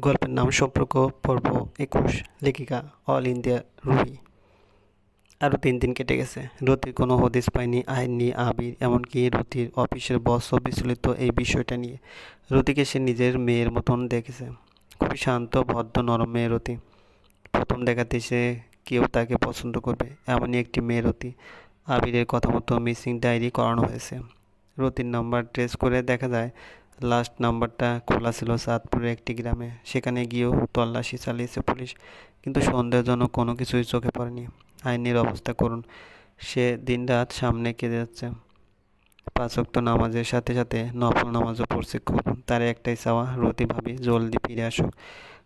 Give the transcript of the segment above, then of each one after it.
গল্পের নাম সম্পর্ক পর্ব একুশ, লেখিকা অল ইন্ডিয়া রুহি আরও তিন দিন কেটে গেছে। রতির কোনো হদিস পায়নি, আইনি আবির, এমনকি রতির অফিসের বসও বিচলিত এই বিষয়টা নিয়ে। রতিকে সে নিজের মেয়ের মতন দেখেছে। খুবই শান্ত, ভদ্র, নরম মেয়ে রতি। প্রথম দেখাতে সে কেউ তাকে পছন্দ করবে, এমনই একটি মেয়ে রতি। আবিরের কথা মতো মিসিং ডায়েরি করানো হয়েছে। রতির নাম্বার ট্রেস করে দেখা যায় লাস্ট নাম্বারটা খোলা ছিল চাঁদপুরের একটি গ্রামে। সেখানে গিয়েও তল্লাশি চালিয়েছে পুলিশ, কিন্তু সন্দেহজনক কোনো কিছুই চোখে পড়েনি। আইনের অবস্থা করুন, সে দিনরাত সামনে কেঁদে যাচ্ছে। পাঁচক্ত নামাজের সাথে সাথে নফল নামাজও পড়ছে খুব। তার একটাই চাওয়া, রতি ভাবি, জলদি ফিরে আসুক।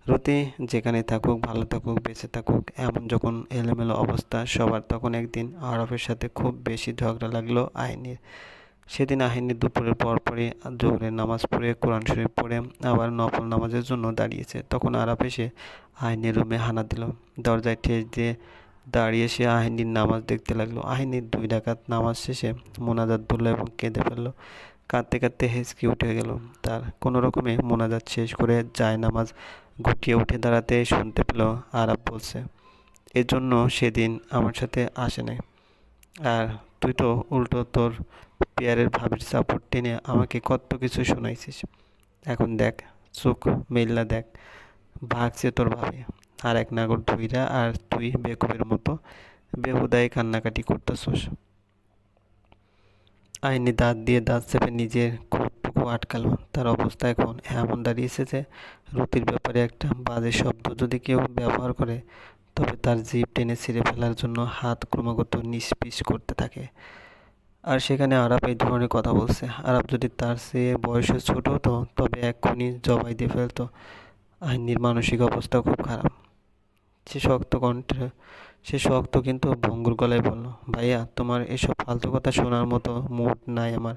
রতি যেখানে থাকুক, ভালো থাকুক, বেঁচে থাকুক, এমন যখন এলোমেলো অবস্থা, সবার তখন একদিন আরফের সাথে খুব বেশি ঝগড়া লাগল আইনের। সেদিন আহিনী দুপুরের পরপরই জোহরের নামাজ পড়ে, কোরআন শরীফ পড়ে, আবার নফল নামাজের জন্য দাঁড়িয়েছে। তখন আরাপ এসে আহিনীর রুমে হানা দিল। দরজায় ঠেস দিয়ে দাঁড়িয়ে সে আহিনীর নামাজ দেখতে লাগল। আহিনীর দুই ডাকাত নামাজ শেষে মোনাজাত ধরল এবং কেঁদে ফেলল। কাঁদতে কাঁদতে হেসকি উঠে গেল। তার কোনো রকমে মোনাজাত শেষ করে যায় নামাজ গুটিয়ে উঠে দাঁড়াতে শুনতে পেল। আরাপ বলছে, এজন্য সেদিন আমার সাথে আসে নাই। আর তুই তো উল্টো তোর পেয়ারের ভাবির সাপোর্ট টেনে আমাকে কত কিছু শোনাইছিস? এখন দেখ, চোখ মেললা দেখ, ভাগছে তোর ভাবে। আর এক নাগর ধুইরা আর তুই বেকুবের মতো বেহুদায় কান্নাকাটি করতেছস। আইনি দাঁত দিয়ে দাঁত চেপে নিজের খুঁটটুকু আটকালো। তার অবস্থা এখন এমন দাঁড়িয়েছে যে রুতির ব্যাপারে একটা বাজে শব্দ যদি কেউ ব্যবহার করে, তবে তার জিভ টেনে ছিঁড়ে ফেলার জন্য হাত ক্রমাগত নিষ্পিস করতে থাকে। আর সেখানে আরাপ এই ধরনের কথা বলছে। আরাপ যদি তার চেয়ে বয়সে ছোট হতো তবে এক্ষুনি জবাই দিয়ে ফেলতো। আইনির মানসিক অবস্থা খুব খারাপ। সে শক্ত কণ্ঠে, সে শক্ত কিন্তু ভঙ্গুর গলায় বলল, ভাইয়া, তোমার এসব ফালতু কথা শোনার মতো মুড নাই আমার।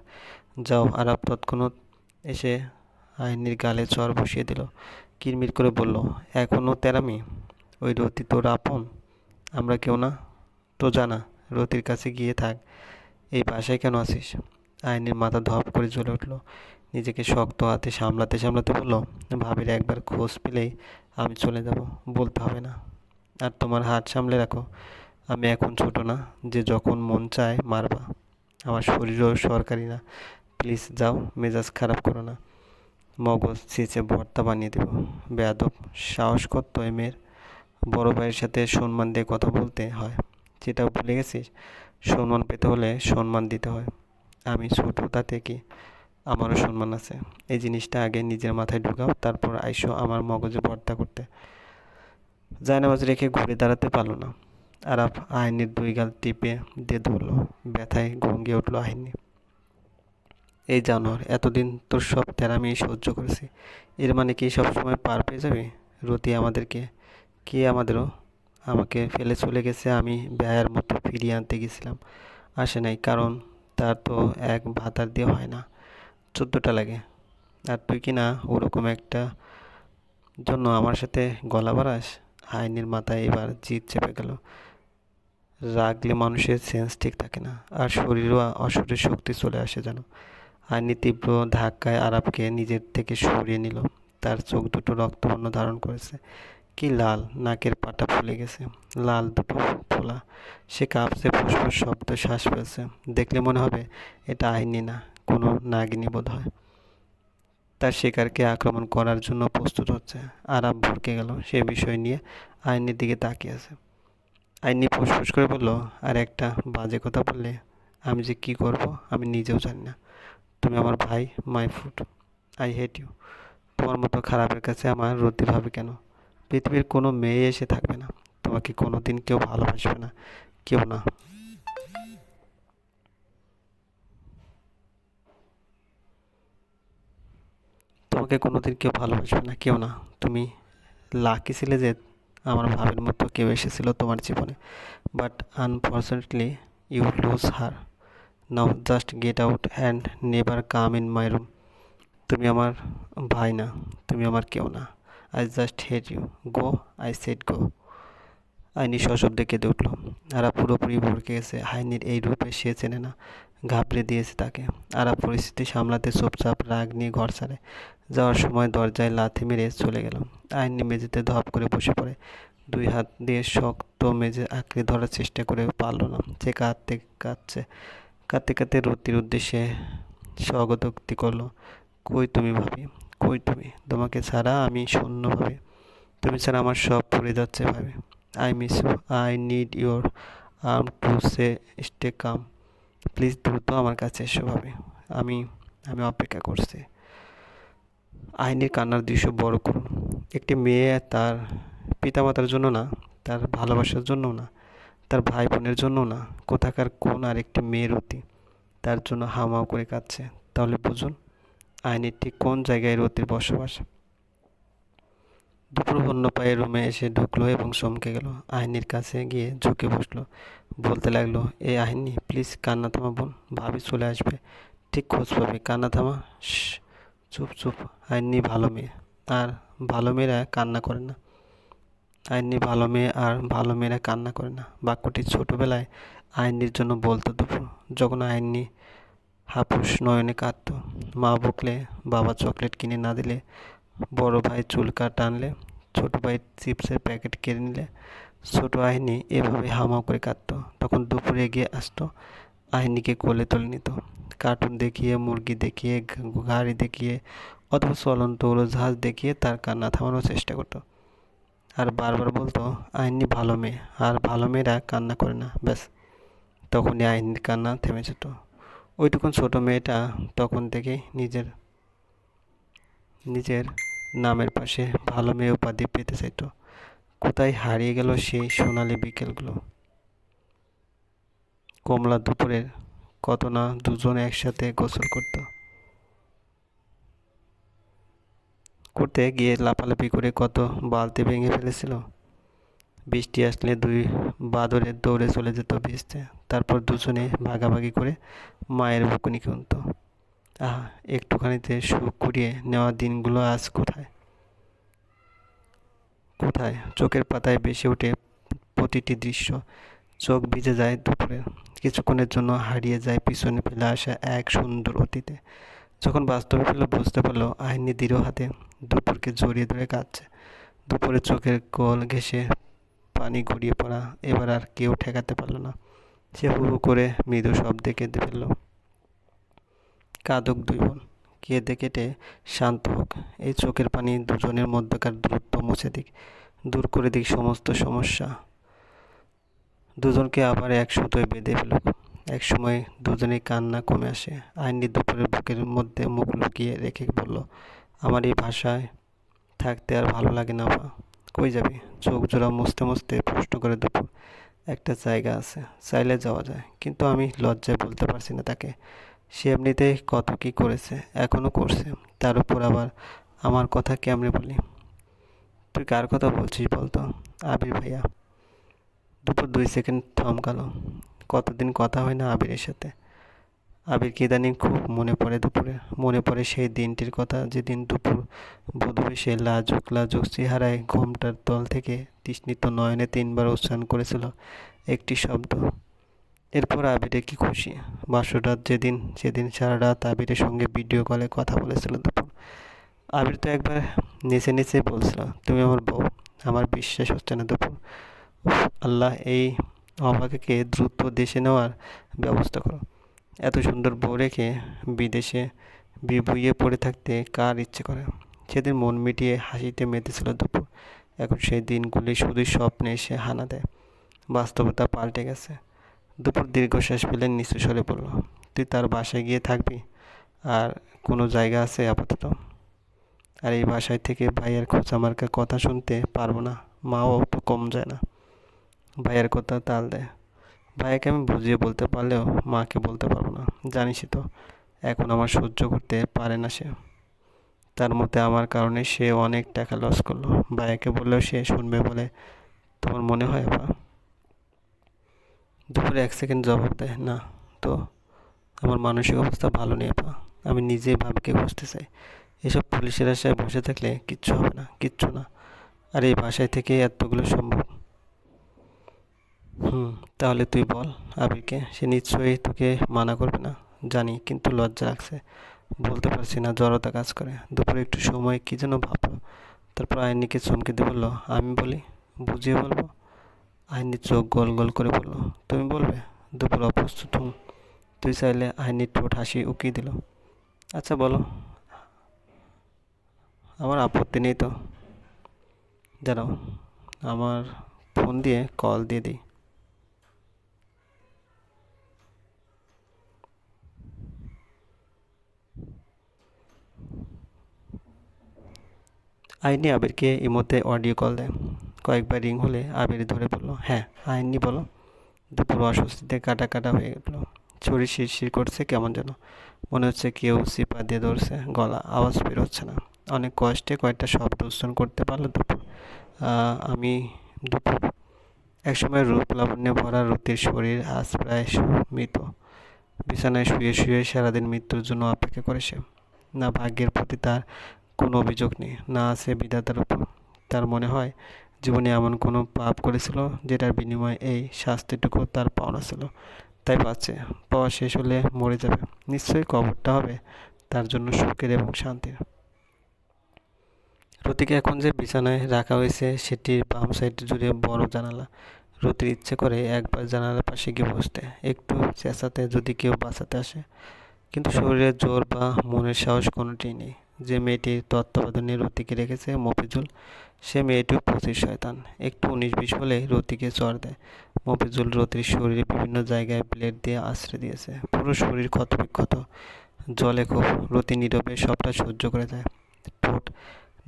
যাও আরাপ তৎক্ষণাৎ এসে আইনির গালে চর বসিয়ে দিল। কিরমির করে বলল এখনও তেরামি? ওই রতি তোর আপন? আমরা কেউ না? তো জানা, রতির কাছে গিয়ে থাক। এই বাসায় কেন আসিস আইনের মাথা ধপ করে জ্বলে উঠল। নিজেকে শক্ত হাতে সামলাতে সামলাতে বলল, ভাবির একবার খোঁজ পেলেই আমি চলে যাব, বলতে হবে না। আর তোমার হাত সামলে রাখো। আমি এখন ছোট না, যে যখন মন চায় মারবা। আমার শরীরও সরকারি না। প্লিজ যাও, মেজাজ খারাপ করো না। মগজ ছিঁচে ভর্তা বানিয়ে দেব। বেয়াদব, সাহস করতো এ মেয়ের। বড় ভাইয়ের সাথে সম্মান দিয়ে কথা বলতে হয়। যেটাও ভুলে গেছিস? সম্মান পেতে হলে সম্মান দিতে হয়। আমি ছোট তাতে কি আমারও সম্মান আছে। এই জিনিসটা আগে নিজের মাথায় ঢুকাও, তারপর আইসো আমার মগজে ভর্তা করতে। জায়নামাজ রেখে ঘুরে দাঁড়াতে পারল না। আর আহিনীর দুই গাল টিপে দিয়ে ধরলো। ব্যথায় ঘঙ্গে উঠল আহিনী এই জানোয়ার, এতদিন তোর সব তেরামি সহ্য করেছি। এর মানে কি সবসময় পার পেয়ে যাবে? রতি আমাদেরকে, কে আমাদেরও আমাকে ফেলে চলে গেছে, আমি ব্যয়ের মতো ফিরিয়ে আনতে গেছিলাম। আসে নাই, কারণ তার তো এক ভাতার দিয়ে হয় না, চোদ্দোটা লাগে। আর তুই কি না ওরকম একটা জন্য আমার সাথে গলা বাড়াস? আইনের মাথায় এবার জিত চেপে গেল। রাগলে মানুষের সেন্স ঠিক থাকে না, আর শরীরও অশরীর শক্তি চলে আসে যেন। আইনি তীব্র ধাক্কায় আরাপকে নিজের থেকে সরিয়ে নিল। তার চোখ দুটো রক্তবর্ণ ধারণ করেছে। কি লাল? নাকের পাটা ফুলে গেছে। লাল দুটো ফোলা। সে কাঁপছে, ফুসফুস শব্দ শ্বাস ফেলছে। দেখলে মনে হবে এটা আইনি না, কোনো নাগিনী বোধ হয় তার শিকারকে আক্রমণ করার জন্য প্রস্তুত হচ্ছে। আরাম ভরকে গেল, সে বিষয় নিয়ে আইনের দিকে তাকিয়ে আছে। আইনি ফুসফুস করে বলল, আর একটা বাজে কথা বললে আমি যে কি করব, আমি নিজেও জানি না। তুমি আমার ভাই, my food I hate you. তোমার মতো খারাপের কাছে আমার রদ্দি ভাবে কেন? পৃথিবীর কোনো মেয়ে এসে থাকবে না। তোমাকে কোনো দিন কেউ ভালোবাসবে না, কেউ না। তোমাকে কোনো দিন কেউ ভালোবাসবে না, কেউ না। তুমি লাকি ছিলে যে আমার ভাবের মতো কেউ এসেছিল তোমার জীবনে। But unfortunately you lose her now just get out and never come in my room তুমি আমার ভাই না, তুমি আমার কেউ না। I just hate you go I said go Aini সশব্দে কেঁদে উঠল। আরা পুরোপুরি ভরকে গেছে। হাইনির এই রূপে সে চেনে না। ঘাবড়ে দিয়েছে তাকে। আরা পরিস্থিতি সামলাতে চুপচাপ রাগ নিয়ে ঘর ছাড়ে। যাওয়ার সময় দরজায় লাথি মেরে চলে গেল। আইনি মেঝেতে ধপ করে বসে পড়ে। দুই হাত দিয়ে শক্ত মেঝে আঁকড়ে ধরার চেষ্টা করে পারল না। সে কাঁদতে কাঁদছে। কাঁদতে কাঁদতে রতির উদ্দেশ্যে স্বগতোক্তি করল। কই তুমি ভাবি? কই তুমি। তোমাকে ছাড়া আমি শূন্য ভাবে তুমি ছাড়া আমার সব পড়ে যাচ্ছে ভাবে। I miss you I need your arm to say stay come please দ্রুত আমার কাছে এসো ভাবে। আমি আমি অপেক্ষা করছি। আইনের কান্নার দৃশ্য বড় করুন। একটি মেয়ে তার পিতামাতার জন্য না, তার ভালোবাসার জন্য না, তার ভাই বোনের জন্য না, কোথাকার কোন আরেকটি মেয়ের অতি। তার জন্য হামাও করে কাঁদছে। তাহলে বুঝুন আইনের ঠিক কোন জায়গায় রতির বসবাস? দুপুর অন্য পায়ে রুমে এসে ঢুকলো এবং চমকে গেল। আইনির কাছে গিয়ে ঝুঁকে বসল। বলতে লাগল, এ আহিনী প্লিজ কান্না থামা বোন, ভাবি চলে আসবে। ঠিক খোঁজ পাবে। কান্না থামা। চুপ চুপ। আইনি ভালো মেয়ে। আর ভালো মেয়েরা কান্না করে না। আইনি ভালো মেয়ে আর ভালো মেয়েরা কান্না করে না। বাক্যটি ছোটোবেলায় আইনির জন্য বলতো দুপুর। যখন আইনি হাপুস নয়নে কাঁদত। মা বকলে, বাবা চকলেট কিনে না দিলে, বড় ভাই চুলকা টানলে, ছোট ভাই চিপসের প্যাকেট কেড়ে নিলে, ছোট আহিনী এভাবে হামাও করে কাঁদত। তখন দুপুরে এগিয়ে আসতো আহিনীকে কোলে তুলে নিত। কার্টুন দেখিয়ে, মুরগি দেখিয়ে গাড়ি দেখিয়ে, অথবা চলন্ত উড়োজাহাজ দেখিয়ে তার কান্না থামানোর চেষ্টা করতো। আর বারবার বলতো, আইনি ভালো মেয়ে, আর ভালো মেয়েরা কান্না করে না, ব্যাস। তখনই আইনির কান্না থেমে যেত। ওইটুকুন ছোটো মেয়েটা তখন থেকেই নিজের নিজের নামের পাশে ভালো মেয়ে উপাধি পেতে চাইত। কোথায় হারিয়ে গেল সেই সোনালি বিকেলগুলো? কমলা দুপুরের কত না দুজন একসাথে গোসল করতো। করতে গিয়ে লাফালাফি করে কত বালতি ভেঙে ফেলেছিল। বৃষ্টি আসলে দুই বাদরে দৌড়ে চলে যেত ভিজতে। তারপর দুজনে ভাগাভাগি করে মায়ের বুকুনি কিনত। আহা, একটুখানিতে সুখ কুড়িয়ে নেওয়া দিনগুলো আজ কোথায়? কোথায়? চোখের পাতায় বেশি ওঠে প্রতিটি দৃশ্য। চোখ ভিজে যায় দুপুরে। কিছুক্ষণের জন্য হারিয়ে যায় পিছনে ফেলে আসা এক সুন্দর অতীতে। যখন বাস্তবে ফেল বুঝতে পারল, আইনি দৃঢ় হাতে দুপুরকে জড়িয়ে ধরে কাঁদছে। দুপুরে চোখের কল ঘেসে পানি গড়িয়ে পড়া, এবার আর কেউ ঠেকাতে পারল না। সে হু হু করে মৃদু শব্দে কেঁদে ফেলল। কাঁদক দুই বোন, কেঁদে কেটে শান্ত হোক। এই চোখের পানি দুজনের মধ্যকার দূরত্ব মুছে দিক, দূর করে দিক সমস্ত সমস্যা। দুজনকে আবার এক সুতোয় বেঁধে ফেলুক। এক সময় দুজনেই কান্না কমে আসে। আইনি দুপুরের বুকের মধ্যে মুখ লুকিয়ে রেখে বলল, আমার এই ভাষায় থাকতে আর ভালো লাগে না বা কই যাবি? চোখ জোড়া মুছতে মুছতে প্রশ্ন করে দুপুর। একটা জায়গা আছে, চাইলে যাওয়া যায়, কিন্তু আমি লজ্জায় বলতে পারছি না তাকে। সে এমনিতেই কত কি করেছে এখনও করছে। তার উপর আবার আমার কথা কেমনে বলি? তুই কার কথা বলছিস বলতো? আবির ভাইয়া। দুপুর দুই সেকেন্ড থমকালো। কতদিন কথা হয় না আবিরের সাথে? আবিরকে ইদানিং খুব মনে পড়ে দুপুরে? মনে পড়ে সেই দিনটির কথা যেদিন দুপুর বধূবেশে লাজুক লাজুক চেহারায় ঘোমটার তল থেকে তৃষ্ণিত নয়নে তিনবার উচ্চারণ করেছিল একটি শব্দ। এরপর আবিরে কি খুশি? বাসরাত যেদিন, সেদিন সারা রাত আবিরের সঙ্গে ভিডিও কলে কথা বলেছিল দুপুর। আবির তো একবার নিচে নিচে বলছিল, তুমি আমার বউ, আমার বিশ্বাস হচ্ছে না দুপুর। আল্লাহ, এই অভাগাকে দ্রুত দেশে নেওয়ার ব্যবস্থা করো। এত সুন্দর বউ রেখে বিদেশে বিবুইয়ে পড়ে থাকতে কার ইচ্ছে করে? সেদিন মন মিটিয়ে হাসিতে মেতেছিল দুপুর। এখন সেই দিনগুলি শুধুই স্বপ্নে এসে হানা দেয়। বাস্তবতা পাল্টে গেছে। দুপুর দীর্ঘশ্বাস পেলে নিচু সরে বলল তুই তার বাসায় গিয়ে থাকবি? আর কোনো জায়গা আছে আপাতত? আর এই বাসায় থেকে ভাইয়ের আমার কথা শুনতে পারব না। মাও কম যায় না। ভাইয়ের কথা তাল দেয়। ভাইয়াকে আমি বুঝিয়ে বলতে পারলেও মাকে বলতে পারব না জানিসই তো এখন আমার সহ্য করতে পারে না সে। তার মতে আমার কারণে সে অনেক টাকা লস করল। ভাইয়াকে বললেও সে শুনবে বলে তোমার মনে হয় আপা? দুপুরে এক সেকেন্ড জবাব দেয়, না, তো আমার মানসিক অবস্থা ভালো নেই আপা। আমি নিজেই ভাবিকে বুঝতে চাই। এসব পুলিশের আশায় বসে থাকলে কিচ্ছু হবে না, কিচ্ছু না। আর এই বাসায় থেকে এতগুলো সম্ভব হুম, তাহলে তুই বল আবিরকে, সে নিশ্চয়ই তোকে মানা করবে না। জানি, কিন্তু লজ্জা রাখছে বলতে পারছি না, জড়তা কাজ করে। দুপুরে একটু সময়, কী যেন ভাবলো। তারপর আইনিকে চমকে দিয়ে বলল, আমি বলি, বুঝিয়ে বলব? আইনি চোখ গোল গোল করে বলল, তুমি বলবে? দুপুর অপ্রস্তুত, হুম। তুই চাইলে আইনির ঠোঁট হাসি উকিয়ে দিল। আচ্ছা বলো। আমার আপত্তি নেই তো। দাঁড়াও আমার ফোন দিয়ে কল দিয়ে দিই। আইনি আবিরকে ইমোতে অডিও কল দেয়। কয়েকবার রিং হলে আবির ধরে বলল হ্যাঁ আইনি বলো। দুপুর অস্বস্তিতে কাটা কাটা হয়ে গেল। শরীর শিরশির করছে কেমন যেন। মনে হচ্ছে কেউ সিপা দিয়ে ধরছে, গলা, আওয়াজ বের হচ্ছে না। অনেক কষ্টে কয়েকটা শব্দ উচ্চারণ করতে পারল দুপুর। আমি দুপুর। একসময় রূপ লাবণ্যে ভরা রতির শরীর আজ প্রায় মৃত বিছানায় শুয়ে শুয়ে সারাদিন মৃত্যুর জন্য অপেক্ষা করে সে। না ভাগ্যের প্রতি তার কোনো অভিযোগ নেই না আছে বিধাতার উপর। তার মনে হয়, জীবনে এমন কোনো পাপ করেছিল যেটার বিনিময়ে এই শাস্তিটুকু তার পাওনা ছিল। তাই পাচ্ছে পাওয়া শেষ হলে মরে যাবে। নিশ্চয়ই কবরটা হবে তার জন্য সুখের এবং শান্তির। রতিকে এখন যে বিছানায় রাখা হয়েছে, সেটির বাম সাইড জুড়ে বড় জানালা। রতির ইচ্ছে করে একবার জানালার পাশে গিয়ে বসতে, একটু চেঁচাতে যদি কেউ বাঁচাতে আসে। কিন্তু শরীরের জোর বা মনের সাহস কোনোটি নেই। যে মেয়েটির তত্ত্বাবধানে রতিকে রেখেছে, মফিজুল, সে মেয়েটিও প্রচুর শয়তান। একটু উনিশ বিশ হলে রতিকে চড় দেয়। মফিজুল রতির শরীরে বিভিন্ন জায়গায় ব্লেড দিয়ে আশ্রয় দিয়েছে। পুরো শরীর ক্ষত বিক্ষত জলে খুব রতি নীরবে সবটা সহ্য করে যায় ঠোঁট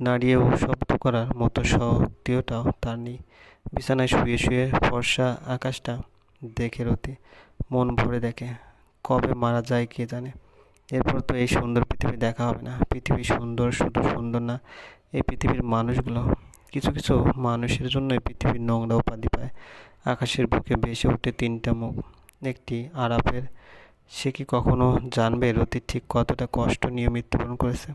নাড়িয়েও শব্দ করার মতো শক্তিওটাও তার নেই। বিছানায় শুয়ে শুয়ে ফর্সা আকাশটা দেখে রতি মন ভরে দেখে, কবে মারা যায় কে জানে? এরপর তো এই সুন্দর পৃথিবী দেখা হবে না। পৃথিবী সুন্দর, শুধু সুন্দর না, এই পৃথিবীর মানুষগুলো কিছু কিছু মানুষের জন্য এই পৃথিবীর নোংরা উপাধি পায়। আকাশের বুকে ভেসে ওঠে তিনটা মুখ, একটি আরাফের। সে কি কখনো জানবে রতি ঠিক কতটা কষ্ট নিয়ে মৃত্যুবরণ করেছে?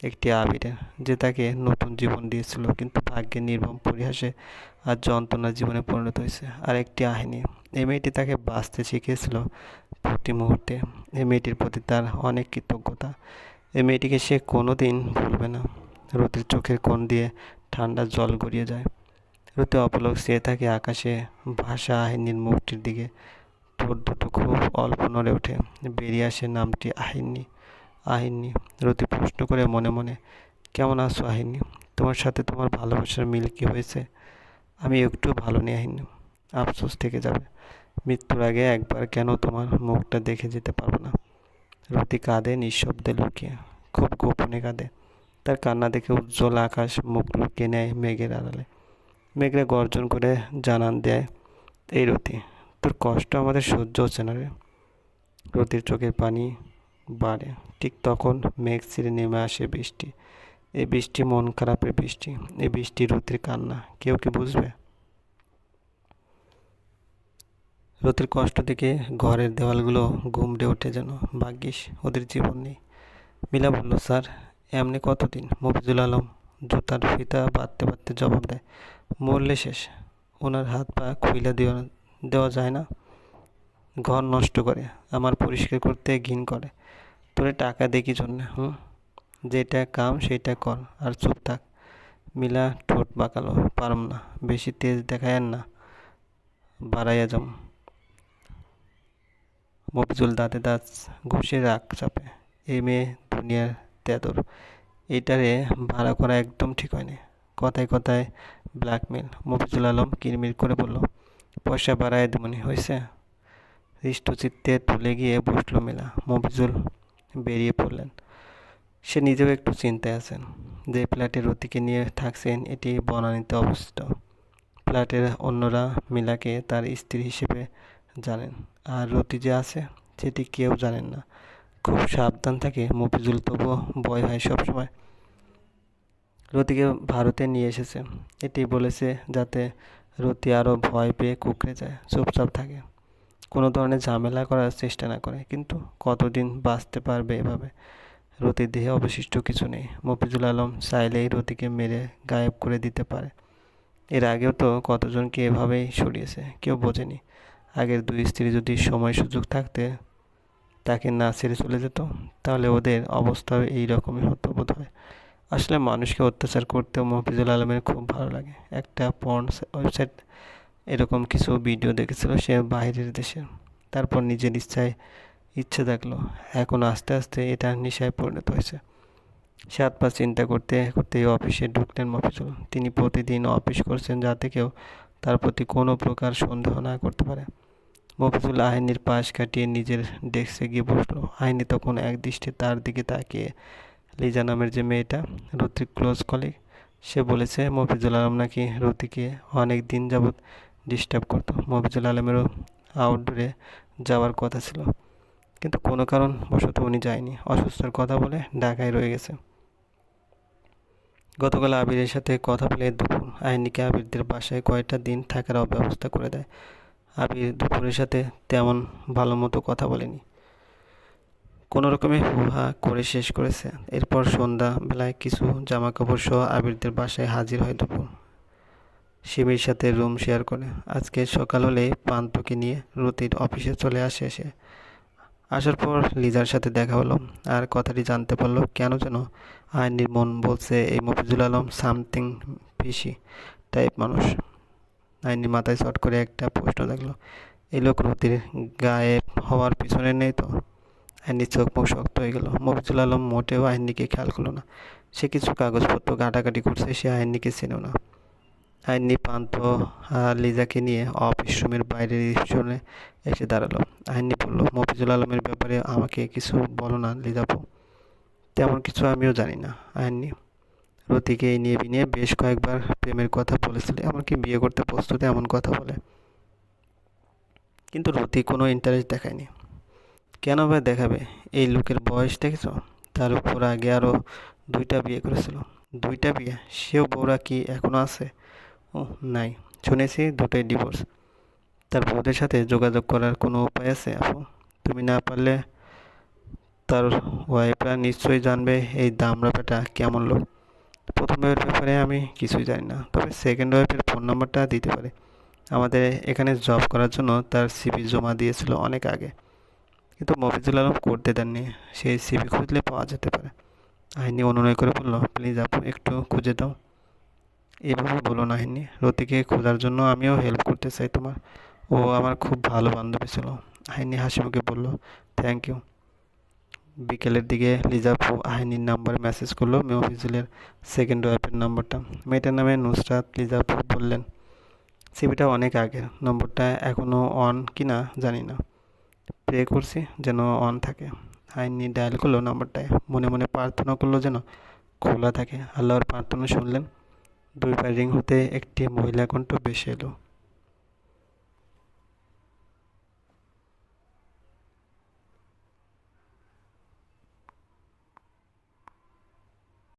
একটি আবিরের, যে তাকে নতুন জীবন দিয়েছিল, কিন্তু ভাগ্যের নির্মম পরিহাসে আর যন্ত্রণা জীবনে পরিণত হয়েছে। আর একটি আহিনী এই মেয়েটি তাকে বাঁচতে শিখিয়েছিল। প্রতি মুহূর্তে এই মেয়েটির প্রতি তার অনেক কৃতজ্ঞতা। এই মেয়েটিকে সে কোনো দিন ভুলবে না। রতির চোখের কোণ দিয়ে ঠান্ডা জল গড়িয়ে যায়। রতি অপলক চেয়ে থাকে আকাশে ভাষা আহিনীর মুখটির দিকে। ঠোঁট দুটো খুব অল্প নড়ে ওঠে। বেরিয়ে আসে নামটি আহিনী। আহিনী রতি প্রশ্ন করে মনে মনে, কেমন আছো আহিনী? তোমার সাথে তোমার ভালোবাসার মিল কি হয়েছে? আমি একটু ভালো নেই আহিনী। আফসোস থেকে যাবে। মৃত্যুর আগে একবার কেন তোমার মুখটা দেখে যেতে পারব না? রতি কাঁদে, নিঃশব্দে লুকিয়ে, খুব গোপনে কাঁদে। তার কান্না দেখে উজ্জ্বল আকাশ মুখ লুকিয়ে নেয় মেঘের আড়ালে। মেঘরা গর্জন করে জানান দেয়, এই রতি, তোর কষ্ট আমাদের সহ্য হচ্ছে না রে। রতির চোখের পানি বাড়ে। ঠিক তখন মেঘ ছিঁড়ে নেমে আসে বৃষ্টি। এই বৃষ্টি মন খারাপের বৃষ্টি। এই বৃষ্টি রতির কান্না। কেউ কি বুঝবে? রতির কষ্ট থেকে ঘরের দেওয়ালগুলো গুমড়ে ওঠে যেন ভাগ্যিস ওদের জীবন নেই। মিলা বলল স্যার, এমনি কতদিন? মফিজুল আলম জুতার ফিতা বাঁধতে বাঁধতে জবাব দেয়, মরলে শেষ। ওনার হাত পা খুইলা দেওয়া দেওয়া যায় না। ঘর নষ্ট করে, আমার পরিষ্কার করতে ঘিন করে। তোরে টাকা দেখি জন্য, হুম? যেটা কাম সেটা কর, আর চুপ থাক। মিলা ঠোঁট বাঁকালো, পারম না, বেশি তেজ দেখায় না, বাড়াইয়া যাম। মফিজুল দাঁতে দাঁত ঘষে রাখ চাপে। এই মেয়ে দুনিয়ার তেদর এইটারে ভাড়া করা একদম ঠিক হয়নি। কথায় কথায় ব্ল্যাকমেল। মফিজুল আলম কিরমির করে বলল, পয়সা বাড়ায় দেমনি হয়েছে হৃষ্টচিত্তে তুলে গিয়ে বসল মেলা। মফিজুল বেরিয়ে পড়লেন। সে নিজেও একটু চিন্তায় আছেন যে ফ্ল্যাটে রতিকে নিয়ে থাকছেন এটি বনানীতে অবস্থিত। ফ্ল্যাটের অন্যরা মিলাকে তার স্ত্রী হিসেবে জানেন। আর রতি যে আছে, সেটি কেউ জানেন না। খুব সাবধান থাকে মফিজুল, তবুও ভয় হয় সবসময়। রতিকে ভারতে নিয়ে এসেছে। এটি বলেছে যাতে রতি আরও ভয় পেয়ে কুকড়ে যায়, চুপচাপ থাকে। কোনো ধরনের ঝামেলা করার চেষ্টা না করে, কিন্তু কতদিন বাঁচতে পারবে এভাবে? রতির দেহে অবশিষ্ট কিছু নেই। মফিজুল আলম চাইলেই রতিকে মেরে গায়েব করে দিতে পারে। এর আগেও তো কতজনকে এভাবেই সরিয়েছে, কেউ বোঝেনি। আগের দুই স্ত্রী যদি সময় সুযোগ থাকতে তাকে না ছেড়ে চলে যেত, তাহলে ওদের অবস্থা এই রকমই হতো বোধ হয় আসলে মানুষকে অত্যাচার করতেও মফিজুল আলমের খুব ভালো লাগে। একটা পর্ন ওয়েবসাইট এরকম কিছু ভিডিও দেখেছিল সে বাইরের দেশে। তারপর নিজের ইচ্ছায় ইচ্ছে থাকল, এখন আস্তে আস্তে এটা নেশায় পরিণত হয়েছে। সাত পাঁচ চিন্তা করতে করতে অফিসে ঢুকলেন মফিজুল। তিনি প্রতিদিন অফিস করছেন যাতে কেউ তার প্রতি কোনো প্রকার সন্দেহ না করতে পারে। মফিজুল আহিনীর পাশ কাটিয়ে নিজের ডেস্কে গিয়ে বসল। আইনি তখন এক দৃষ্টি তার দিকে তাকিয়ে, লিজা নামের যে মেয়েটা রতির ক্লোজ কলিগ, সে বলেছে, মফিজুল আলম নাকি রতিকে অনেক দিন যাবৎ ডিস্টার্ব করতো। মফিজুল আলমেরও আউটডোরে যাওয়ার কথা ছিল। কিন্তু কোনো কারণ বশত উনি যায়নি। অসুস্থর কথা বলে ঢাকায় রয়ে গেছে। গতকাল আবিরের সাথে কথা বলে দুপুর আইনিকে আবিরদের বাসায় কয়েকটা দিন থাকার ব্যবস্থা করে দেয়। আবির দুপুরের সাথে তেমন ভালো মতো কথা বলেনি। কোনো রকমে হুহা করে শেষ করেছে। এরপর সন্ধ্যা বেলায় কিছু জামা কাপড় সহ আবিরদের বাসায় হাজির হয় দুপুর। সিমির সাথে রুম শেয়ার করে। আজকে সকাল হলে পান্তকে নিয়ে রতির অফিসে চলে আসে এসে আসার পর লিজার সাথে দেখা হলো। আর কথাটি জানতে পারল কেন যেন আইনির মন বলছে এই Mofizul Alam something fishy type মানুষ। আইনি মাথায় চট করে একটা প্রশ্ন দেখল এই লোক রতির গায়ে হওয়ার পিছনে নেই তো? আইনির চোখ মুখ শক্ত হয়ে গেল। মফিজুল আলম মোটেও আইনিকে খেয়াল করল না। সে কিছু কাগজপত্র ঘাটাঘাটি করছে, সে আইনিকে চেনেও না। আইনি পান্ত লিজাকে নিয়ে অফিস রুমের বাইরের রিসেপশনে এসে দাঁড়াল। আইনি বলল, মফিজুল আলমের ব্যাপারে আমাকে কিছু বলো না, লিজাপু। তেমন কিছু আমিও জানি না আইনি রতিকে এই নিয়ে বিনিয়ে বেশ কয়েকবার প্রেমের কথা বলেছিল, এমনকি বিয়ে করতে প্রস্তুত এমন কথা বলে। কিন্তু রতি কোনো ইন্টারেস্ট দেখায়নি। কেন বা দেখাবে? এই লোকের বয়স দেখেছ? তার উপর আগে আরও দুইটা বিয়ে করেছিল। দুইটা বিয়ে? সেও বউরা কি এখনও আছে? ও নাই। শুনেছি দুটোই ডিভোর্স তার বউদের সাথে যোগাযোগ করার কোনো উপায় আছে আপু? তুমি না পারলে তার ওয়াইফরা নিশ্চয়ই জানবে এই দামরাপাটা কেমন লোক। প্রথম ওয়াইফের ব্যাপারে আমি কিছুই জানি না, তবে সেকেন্ড ওয়াইফের ফোন নাম্বারটা দিতে পারে। আমাদের এখানে জব করার জন্য তার সিবি জমা দিয়েছিল অনেক আগে। কিন্তু মফিজুল আলম করতে দেননি, সেই সিবি খুঁজলে পাওয়া যেতে পারে। আইনি অনুনয় করে বলল, প্লিজ আপু, একটু খুঁজে দাও। এভাবে বলো না হিনি রতিকে খোঁজার জন্য আমিও হেল্প করতে চাই তোমার। ও আমার খুব ভালো বান্ধবী ছিল। আহিনি হাসি মুখে বলল থ্যাংক ইউ বিকেলের দিকে লিজাপু আহিনির নাম্বারে মেসেজ করল। মেহফিজুলের সেকেন্ড ওয়াইফের নাম্বারটা। মেয়েটার নামে নুসরাত লিজাপু বললেন সিবিটা অনেক আগের। নম্বরটা এখনও অন কি না জানি না। প্রে করছি যেন অন থাকে। আইনি ডায়াল করল নম্বরটায়। মনে মনে প্রার্থনা করল যেন খোলা থাকে। আল্লাহর প্রার্থনা শুনলেন। দুই রিং হতে একটি মহিলা কণ্ঠ বেশি এলো।